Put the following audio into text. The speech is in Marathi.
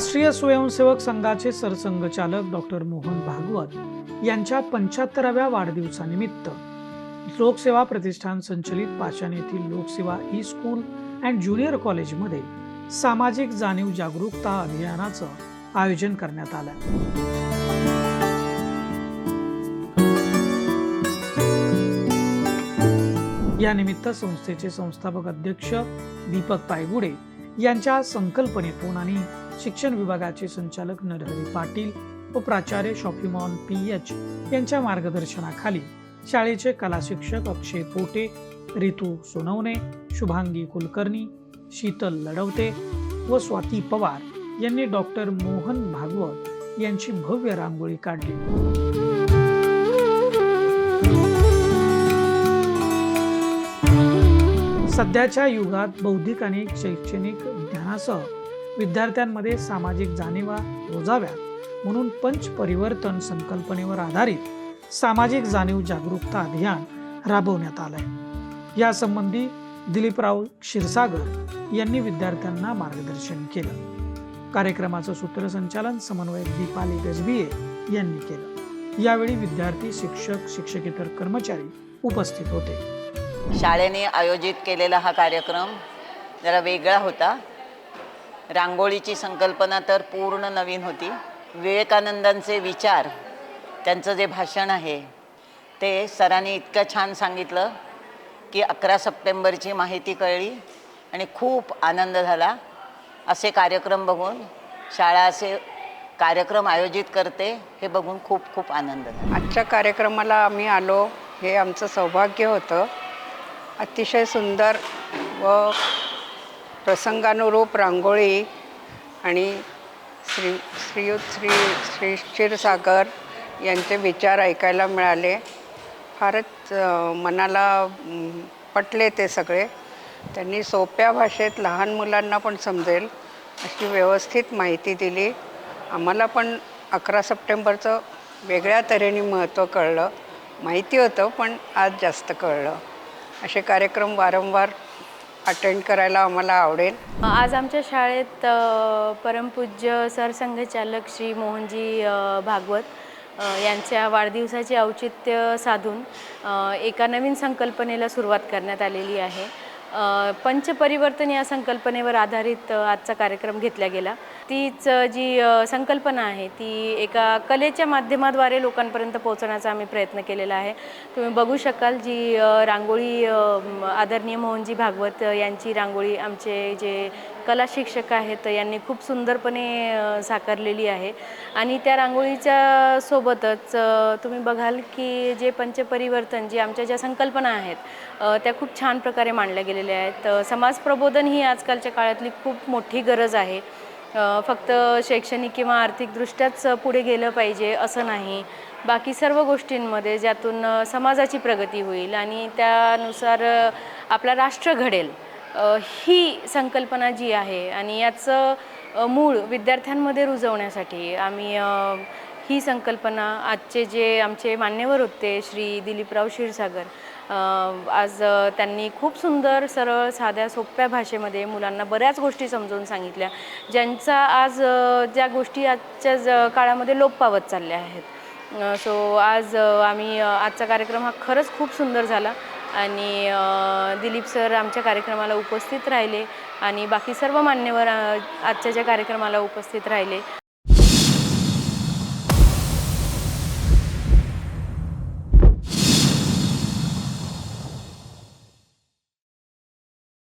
राष्ट्रीय स्वयंसेवक संघाचे सरसंघचालक डॉक्टर मोहन भागवत यांच्या पंच्याहत्तराव्या वाढदिवसानिमित्त लोकसेवा प्रतिष्ठान संचलित पाषाण येथील लोकसेवा ई स्कूल अँड ज्युनियर कॉलेजमध्ये सामाजिक जाणीव जागरूकता अभियानाचं आयोजन करण्यात आलं. यानिमित्त संस्थेचे संस्थापक अध्यक्ष दीपक पायगुडे यांच्या संकल्पनेतून आणि शिक्षण विभागाचे संचालक नरहरी पाटील व प्राचार्य शॉपिमॉन पी एच यांच्या मार्गदर्शनाखाली शाळेचे कला शिक्षक अक्षय पोटे रितू सोनवणे शुभांगी कुलकर्णी शीतल लढवते व स्वाती पवार यांनी डॉक्टर मोहन भागवत यांची भव्य रांगोळी काढली. सध्याच्या युगात बौद्धिक आणि शैक्षणिक ज्ञानासह विद्यार्थ्यांमध्ये सामाजिक जाणीवा रोजाव्यात म्हणून पंच परिवर्तन संकल्पनेवर आधारित सामाजिक जाणीव जागरूकता अभियान राबवण्यात आलंय. यासंबंधी दिलीपराव क्षीरसागर यांनी विद्यार्थ्यांना मार्गदर्शन केलं. कार्यक्रमाचं सूत्रसंचालन समन्वयक दीपाली गजबिये यांनी केलं. यावेळी विद्यार्थी शिक्षक शिक्षकेतर कर्मचारी उपस्थित होते. शाळेने आयोजित केलेला हा कार्यक्रम जरा वेगळा होता. रांगोळीची संकल्पना तर पूर्ण नवीन होती. विवेकानंदांचे विचार त्यांचं जे भाषण आहे ते सरांनी इतकं छान सांगितलं की अकरा सप्टेंबरची माहिती कळली आणि खूप आनंद झाला. असे कार्यक्रम बघून शाळा असे कार्यक्रम आयोजित करते हे बघून खूप खूप आनंद झाला. आजच्या कार्यक्रमाला आम्ही आलो हे आमचं सौभाग्य होतं. अतिशय सुंदर व प्रसंगानुरूप रांगोळी आणि श्री श्रीयुत श्री श्री क्षीरसागर यांचे विचार ऐकायला मिळाले. फारच मनाला पटले ते सगळे. त्यांनी सोप्या भाषेत लहान मुलांना पण समजेल अशी व्यवस्थित माहिती दिली. आम्हाला पण अकरा सप्टेंबरचं वेगळ्या तऱ्हेने महत्त्व कळलं. माहिती होतं पण आज जास्त कळलं. असे कार्यक्रम वारंवार अटेंड करायला आम्हाला आवडेल. आज आमच्या शाळेत परमपूज्य सरसंघचालक श्री मोहनजी भागवत यांच्या वाढदिवसाचे औचित्य साधून एका नवीन संकल्पनेला सुरुवात करण्यात आलेली आहे. पंचपरिवर्तन या संकल्पनेवर आधारित आजचा कार्यक्रम घेतला गेला. तीच जी संकल्पना आहे ती एका कलेच्या माध्यमाद्वारे लोकांपर्यंत पोहोचण्याचा आम्ही प्रयत्न केलेला आहे. तुम्ही बघू शकाल जी रांगोळी आदरणीय मोहनजी भागवत यांची रांगोळी आमचे जे कला शिक्षक आहेत यांनी खूप सुंदरपणे साकारलेली आहे. आणि त्या रांगोळीच्या सोबतच तुम्ही बघाल की जे पंचपरिवर्तन जी आमच्या ज्या संकल्पना आहेत त्या खूप छान प्रकारे मांडल्या गेलेल्या आहेत. समाज प्रबोधन ही आजकालच्या काळातली खूप मोठी गरज आहे. फक्त शैक्षणिक किंवा आर्थिकदृष्ट्याच पुढे गेलं पाहिजे असं नाही. बाकी सर्व गोष्टींमध्ये ज्यातून समाजाची प्रगती होईल आणि त्यानुसार आपला राष्ट्र घडेल. ही संकल्पना जी आहे आणि याचं मूळ विद्यार्थ्यांमध्ये रुजवण्यासाठी आम्ही ही संकल्पना आजचे जे आमचे मान्यवर होते श्री दिलीपराव क्षीरसागर आज त्यांनी खूप सुंदर सरळ साध्या सोप्या भाषेमध्ये मुलांना बऱ्याच गोष्टी समजून सांगितल्या ज्यांचा आज ज्या गोष्टी आजच्या ज- काळामध्ये लोप पावत चालल्या आहेत. सो आज आम्ही आजचा कार्यक्रम हा खरंच खूप सुंदर झाला. आणि दिलीप सर आमच्या कार्यक्रमाला उपस्थित राहिले आणि बाकी सर्व मान्यवर आजच्या ज्या कार्यक्रमाला उपस्थित राहिले.